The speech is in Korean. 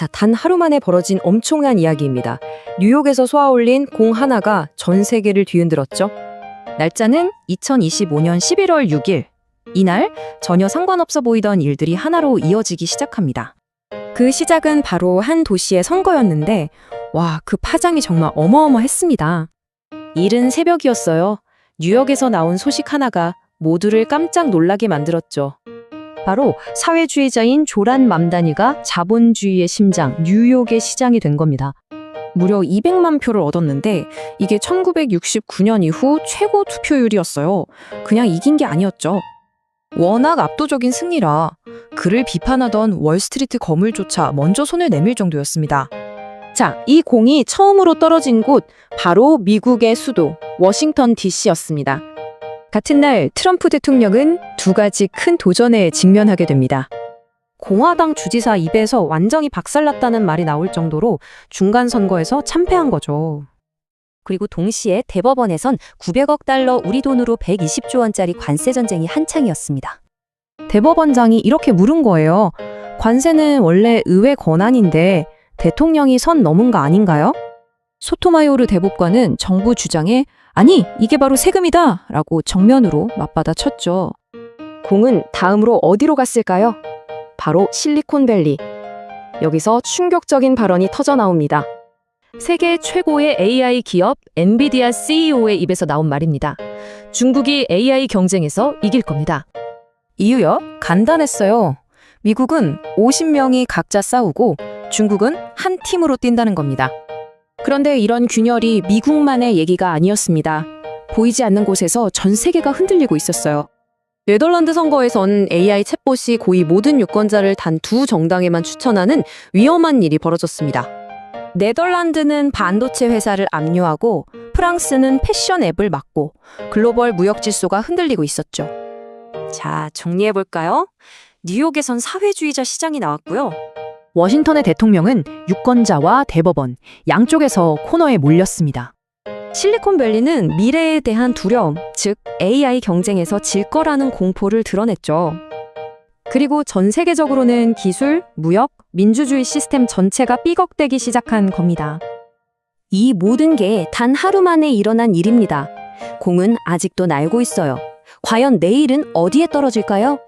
자, 단 하루 만에 벌어진 엄청난 이야기입니다. 뉴욕에서 쏘아올린 공 하나가 전 세계를 뒤흔들었죠. 날짜는 2025년 11월 6일. 이날 전혀 상관없어 보이던 일들이 하나로 이어지기 시작합니다. 그 시작은 바로 한 도시의 선거였는데, 와, 그 파장이 정말 어마어마했습니다. 이른 새벽이었어요. 뉴욕에서 나온 소식 하나가 모두를 깜짝 놀라게 만들었죠. 바로 사회주의자인 조란 맘다니가 자본주의의 심장, 뉴욕의 시장이 된 겁니다. 무려 200만 표를 얻었는데 이게 1969년 이후 최고 투표율이었어요. 그냥 이긴 게 아니었죠. 워낙 압도적인 승리라 그를 비판하던 월스트리트 거물조차 먼저 손을 내밀 정도였습니다. 자, 이 공이 처음으로 떨어진 곳 바로 미국의 수도 워싱턴 DC였습니다. 같은 날 트럼프 대통령은 두 가지 큰 도전에 직면하게 됩니다. 공화당 주지사 입에서 완전히 박살났다는 말이 나올 정도로 중간 선거에서 참패한 거죠. 그리고 동시에 대법원에선 900억 달러 우리 돈으로 120조 원짜리 관세 전쟁이 한창이었습니다. 대법원장이 이렇게 물은 거예요. 관세는 원래 의회 권한인데 대통령이 선 넘은 거 아닌가요? 소토마요르 대법관은 정부 주장에 아니, 이게 바로 세금이다! 라고 정면으로 맞받아 쳤죠. 공은 다음으로 어디로 갔을까요? 바로 실리콘밸리. 여기서 충격적인 발언이 터져 나옵니다. 세계 최고의 AI 기업 엔비디아 CEO의 입에서 나온 말입니다. 중국이 AI 경쟁에서 이길 겁니다. 이유요? 간단했어요. 미국은 50명이 각자 싸우고 중국은 한 팀으로 뛴다는 겁니다. 그런데 이런 균열이 미국만의 얘기가 아니었습니다. 보이지 않는 곳에서 전 세계가 흔들리고 있었어요. 네덜란드 선거에선 AI 챗봇이 고이 모든 유권자를 단 두 정당에만 추천하는 위험한 일이 벌어졌습니다. 네덜란드는 반도체 회사를 압류하고 프랑스는 패션 앱을 막고 글로벌 무역 질서가 흔들리고 있었죠. 자, 정리해 볼까요? 뉴욕에선 사회주의자 시장이 나왔고요. 워싱턴의 대통령은 유권자와 대법원 양쪽에서 코너에 몰렸습니다. 실리콘밸리는 미래에 대한 두려움, 즉 AI 경쟁에서 질 거라는 공포를 드러냈죠. 그리고 전 세계적으로는 기술, 무역, 민주주의 시스템 전체가 삐걱대기 시작한 겁니다. 이 모든 게 단 하루 만에 일어난 일입니다. 공은 아직도 날고 있어요. 과연 내일은 어디에 떨어질까요?